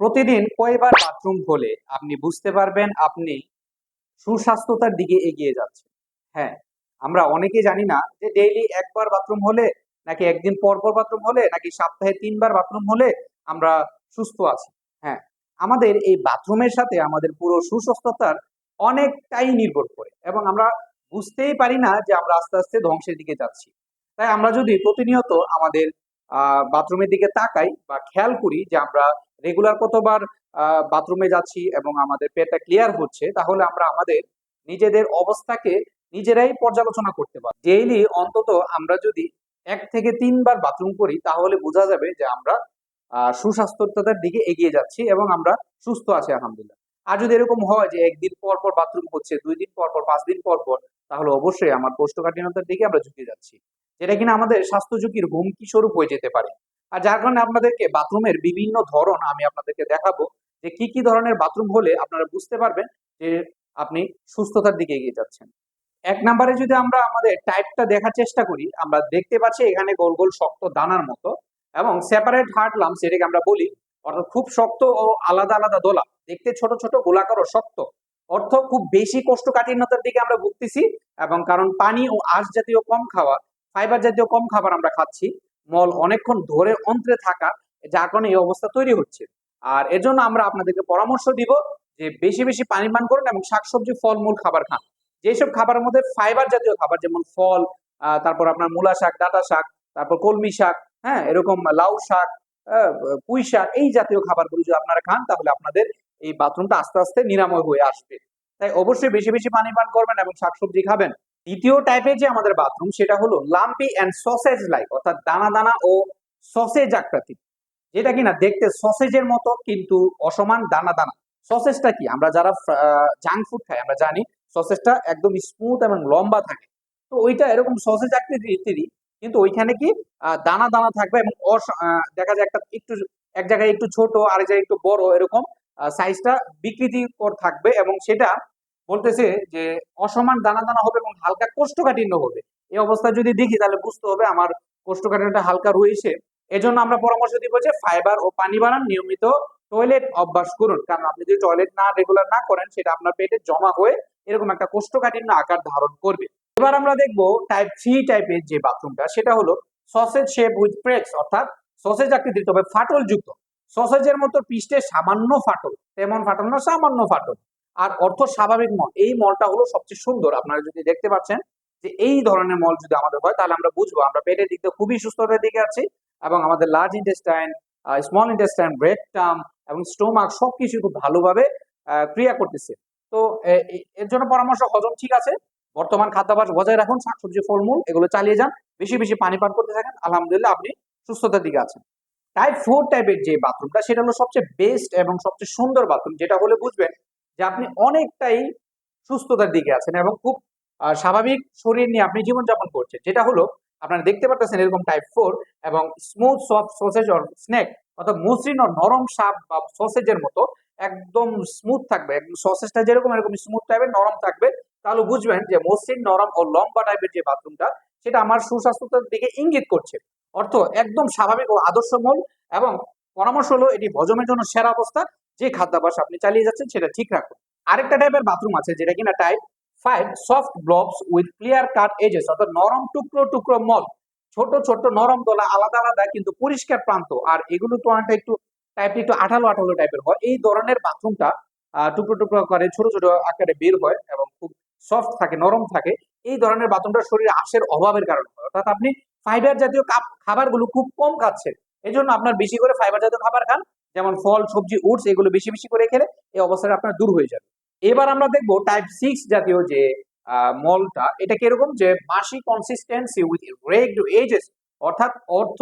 প্রতিদিন কয়বার বাথরুম হলে আপনি বুঝতে পারবেন আপনি সুস্বাস্থ্যতার দিকে এগিয়ে যাচ্ছেন। হ্যাঁ আমরা অনেকে জানি না যে ডেইলি একবার বাথরুম হলে, নাকি একদিন পর পর বাথরুম হলে, নাকি সপ্তাহে তিনবার বাথরুম হলে আমরা সুস্থ আছি। হ্যাঁ আমাদের এই বাথরুমের সাথে আমাদের পুরো সুস্বাস্থ্যতার অনেকটাই নির্ভর করে এবং আমরা বুঝতেই পারি না যে আমরা আস্তে আস্তে ধ্বংসের দিকে যাচ্ছি। তাই আমরা যদি প্রতিনিয়ত আমাদের বাথরুমের দিকে তাকাই বা খেয়াল করি যে আমরা রেগুলার কতবার বাথরুমে যাচ্ছি এবং আমাদের পেটটা ক্লিয়ার হচ্ছে, তাহলে আমরা আমাদের নিজেদের অবস্থাকে নিজেরাই পর্যালোচনা করতে পারি ডেইলি অন্তত আমরা যদি এক থেকে তিনবার বাথরুম করি, তাহলে বোঝা যাবে যে আমরা সুস্বাস্থ্যতার দিকে এগিয়ে যাচ্ছি এবং আমরা সুস্থ আছি, আলহামদুলিল্লাহ। আর যদি এরকম হয় যে একদিন পর পর বাথরুম হচ্ছে, দুই দিন পর পর, পাঁচ দিন পর পর, তাহলে অবশ্যই আমার কোষ্ঠকাঠিন্যতার দিকে আমরা ঝুঁকে যাচ্ছি। যেটা কিনা আমাদের স্বাস্থ্য ঝুঁকির হুমকি স্বরূপ হয়ে যেতে পারে। আর যার কারণে আপনাদেরকে বাথরুমের বিভিন্ন ধরন আমি আপনাদেরকে দেখাবো যে কি কি ধরনের বাথরুম হলে আপনারা বুঝতে পারবেন যে আপনি সুস্থতার দিকে এগিয়ে যাচ্ছেন। এক নম্বরে যদি আমরা আমাদের টাইপটা দেখার চেষ্টা করি, আমরা দেখতে পাচ্ছি এখানে গোল গোল শক্ত দানার মতো এবং সেপারেট হার্ট লামস এটাকে আমরা বলি, অর্থাৎ খুব শক্ত ও আলাদা আলাদা দোলা। দেখতে ছোট ছোট গোলাকার ও শক্ত। অর্থ খুব বেশি কোষ্ঠকাঠিন্যতার দিকে আমরা ভুগতেছি এবং কারণ পানি ও আঁশ জাতীয় কম খাওয়া ফাইবার জাতীয় কম খাবার আমরা খাচ্ছি। মল অনেকক্ষণ ধরে অন্ত্রে থাকা, যার কারণে এই অবস্থা তৈরি হচ্ছে। আর এর জন্য আমরা আপনাদেরকে পরামর্শ দিব যে বেশি বেশি পানি পান করুন এবং শাকসবজি, ফলমূল খাবার খান। যেসব খাবারের মধ্যে ফাইবার জাতীয় খাবার, যেমন ফল তারপর আপনার মূলা শাক, ডাটা শাক, তারপর কলমি শাক হ্যাঁ এরকম লাউ শাক পুঁই শাক, এই জাতীয় খাবারগুলো যদি আপনারা খান, তাহলে আপনাদের এই বাথরুমটা আস্তে আস্তে নিরাময় হয়ে আসবে। তাই অবশ্যই বেশি বেশি পানি পান করবেন এবং শাকসবজি খাবেন। দ্বিতীয় টাইপের যে আমাদের বাথরুম সেটা হলো লাম্পি অ্যান্ড সসেজ লাইক অর্থাৎ দানা দানা ও সসেজ আকৃতি যেটা কিনা দেখতে সসেজের মতো, কিন্তু অসমান দানা দানা। সসেজটা কি? আমরা যারা জাঙ্ক ফুড খাই, আমরা জানি সসেজটা একদম স্মুথ এবং লম্বা থাকে। তো ওইটা এরকম সসেজ আকৃতির কিন্তু ওইখানে কি দানা দানা থাকবে এবং দেখা যায় একটা একটু, এক জায়গায় একটু ছোট, আরেক জায়গায় একটু বড়, এরকম সাইজটা বিকৃতিকর থাকবে এবং সেটা বলতেছে যে অসমান দানা দানা হবে এবং হালকা কোষ্ঠকাঠিন্য হবে। এই অবস্থা যদি দেখি, তাহলে বুঝতে হবে আমার কোষ্ঠকাঠিন্যটা হালকা রয়েছে। এজন্য আমরা পরামর্শ দিব যে ফাইবার ও পানি বানান, নিয়মিত টয়লেট অভ্যাস করুন। কারণ আপনি যদি টয়লেট না রেগুলার না করেন, সেটা আপনার পেটে জমা হয়ে এরকম একটা কোষ্ঠকাঠিন্য আকার ধারণ করবে। এবার আমরা দেখব টাইপ থ্রি টাইপের যে বাথরুমটা, সেটা হলো সসেজ শেপ উইথ প্রেক্স অর্থাৎ সসেজ আকৃতির, তবে ফাটল যুক্ত সসেজের মতো পৃষ্ঠে সামান্য ফাটল, তেমন ফাটল না, সামান্য ফাটল। আর অর্থ স্বাভাবিক মল, এই মলটা হলো সবচেয়ে সুন্দর। আপনারা যদি দেখতে পাচ্ছেন যে এই ধরনের মল যদি আমাদের হয়, তাহলে আমরা বুঝব, আমরা পেটের দিক দিয়ে খুবই সুস্থতার দিকে আছি এবং আমাদের large intestine small intestine bread term এবং স্টোমাক সবকিছু খুব ভালোভাবে ক্রিয়া করতেছে। তো এর জন্য পরামর্শ হজম ঠিক আছে। বর্তমান খাদ্যাভ্যাস বজায় রাখুন, শাকসবজি, ফলমূল এগুলো চালিয়ে যান, বেশি বেশি পানি পান করতে থাকেন, আলহামদুলিল্লাহ আপনি সুস্থতার দিকে আছেন। টাইপ ফোর টাইপের যে বাথরুমটা সেটা হলো সবচেয়ে বেস্ট এবং সবচেয়ে সুন্দর বাথরুম যেটা হলে বুঝবেন যে আপনি অনেকটাই সুস্থতার দিকে আছেন এবং খুব স্বাভাবিক শরীর নিয়ে আপনি জীবনযাপন করছেন। যেটা হলো, আপনারা দেখতে পাচ্ছেন এরকম টাইপ ফোর এবং smooth soft sausage or snake অর্থাৎ মসৃণ ও নরম সাপ বা সসেজের মতো একদম স্মুথ থাকবে। একদম সসেজটা যেরকম এরকম স্মুথ টাইপের নরম থাকবে। তাহলে বুঝবেন যে মসৃণ, নরম ও লম্বা টাইপের যে বাথরুমটা, সেটা আমার সুস্বাস্থ্যতার দিকে ইঙ্গিত করছে। অর্থ একদম স্বাভাবিক ও আদর্শমূল এবং পরামর্শ হলো এটি হজমের জন্য সেরা অবস্থা। যে খাদ্যাভ্যাস আপনি চালিয়ে যাচ্ছেন সেটা ঠিক রাখুন। আরেকটা টাইপের বাথরুম আছে যেটা কিনা type five soft blobs with clear cut edges অর্থাৎ নরম টুকরো টুকরো মল ছোট ছোট, নরম দলা, আলাদা আলাদা কিন্তু পরিষ্কার প্রান্ত। আর এগুলো তো অনেকটা একটু টাইপ একটু আঠালো আঠালো টাইপের হয়। এই ধরনের বাথরুমটা টুকরো টুকরো করে ছোট ছোট আকারে বের হয় এবং খুব সফট থাকে, নরম থাকে। এই ধরনের বাথরুমটা শরীরে আঁশের অভাবের কারণে হয়। অর্থাৎ আপনি ফাইবার জাতীয় খাবারগুলো খুব কম খাচ্ছেন। এই জন্য আপনার বেশি করে ফাইবার জাতীয় খাবার খান। যেমন ফল, সবজি উডস এগুলো বেশি বেশি করে খেলে এই অবস্থাটা আপনার দূর হয়ে যাবে। এবার আমরা দেখব টাইপ সিক্স জাতীয় যে মলটা, এটা কীরকম যে মাসি কনসিস্টেন্সি উইথ রেগড এজেস অর্থাৎ অর্থ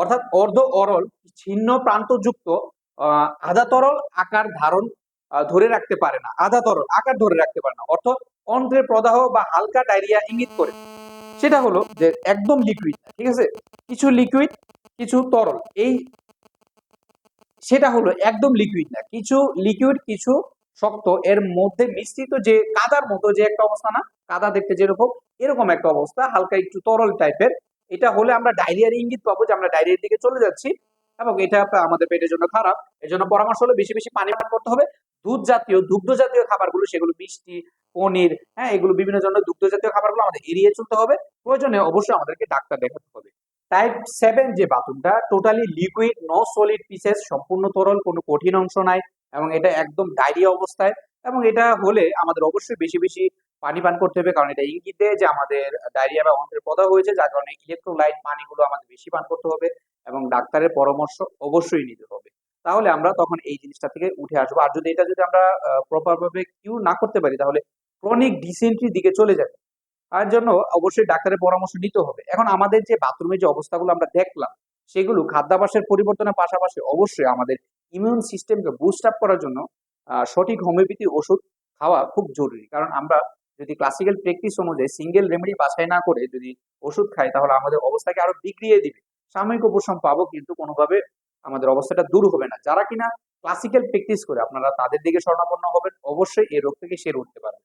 অর্থাৎ অর্ধ অরল, ছিন্ন প্রান্তযুক্ত আধা তরল আকার ধারণ ধরে রাখতে পারে না। আধা তরল আকার ধরে রাখতে পারে না, অর্থ অন্ত্রের প্রদাহ বা হালকা ডায়রিয়া ইঙ্গিত করে। সেটা হলো যে, একদম লিকুইড ঠিক আছে? কিছু লিকুইড কিছু তরল, এই সেটা হলো একদম লিকুইড না। কিছু লিকুইড কিছু শক্ত, এর মধ্যে মিশ্রিত যে কাদার মতো যে একটা অবস্থা না, কাদা দেখতে যেরকম, এরকম একটা অবস্থা, হালকা একটু তরল টাইপের এটা হলে আমরা ডায়রিয়ার ইঙ্গিত পাবো যে আমরা ডায়রিয়ার দিকে চলে যাচ্ছি এবং এটা আমাদের পেটের জন্য খারাপ। এর জন্য পরামর্শ হলো বেশি বেশি পানি পান করতে হবে। দুধ জাতীয়, দুগ্ধ জাতীয় খাবারগুলো, সেগুলো মিষ্টি, পনির হ্যাঁ এগুলো বিভিন্ন ধরনের দুগ্ধ জাতীয় খাবারগুলো আমাদের এড়িয়ে চলতে হবে। প্রয়োজনে অবশ্যই আমাদেরকে ডাক্তার দেখাতে হবে। টাইপ সেভেন যে বাথরুমটা totally liquid no solid pieces সম্পূর্ণ তরল, কোনো কঠিন অংশ নাই, এবং এটা একদম ডায়রিয়া অবস্থায়, এবং এটা হলে আমাদের অবশ্যই বেশি বেশি পানি পান করতে হবে, কারণ এটা ইঙ্গিত দেয় যে আমাদের ডায়রিয়া বা অন্ত্রের পদা হয়েছে, যার কারণে ইলেকট্রোলাইট পানিগুলো আমাদের বেশি পান করতে হবে, এবং ডাক্তারের পরামর্শ অবশ্যই নিতে হবে। তাহলে আমরা তখন এই জিনিসটা থেকে উঠে আসব। আর যদি এটা যদি আমরা প্রপারভাবে কিউ না করতে পারি, তাহলে ক্রনিক ডিসেন্ট্রির দিকে চলে যাবে। তার জন্য অবশ্যই ডাক্তারের পরামর্শ নিতে হবে। এখন আমাদের যে বাথরুমের যে অবস্থাগুলো আমরা দেখলাম, সেগুলো খাদ্যাভাসের পরিবর্তনের পাশাপাশি অবশ্যই আমাদের ইমিউন সিস্টেমকে বুস্ট আপ করার জন্য সঠিক হোমিওপ্যাথি ওষুধ খাওয়া খুব জরুরি। কারণ আমরা যদি ক্লাসিক্যাল প্র্যাকটিস অনুযায়ী সিঙ্গেল রেমেডি বাছাই না করে যদি ওষুধ খাই, তাহলে আমাদের অবস্থাকে আরও বিগড়িয়ে দিবে। সাময়িক উপশম পাবো কিন্তু কোনোভাবে আমাদের অবস্থাটা দূর হবে না। যারা কিনা ক্লাসিক্যাল প্র্যাকটিস করে আপনারা তাদের দিকে স্বর্ণাপন্ন হবেন, অবশ্যই এই রোগ থেকে সেরে উঠতে পারবেন।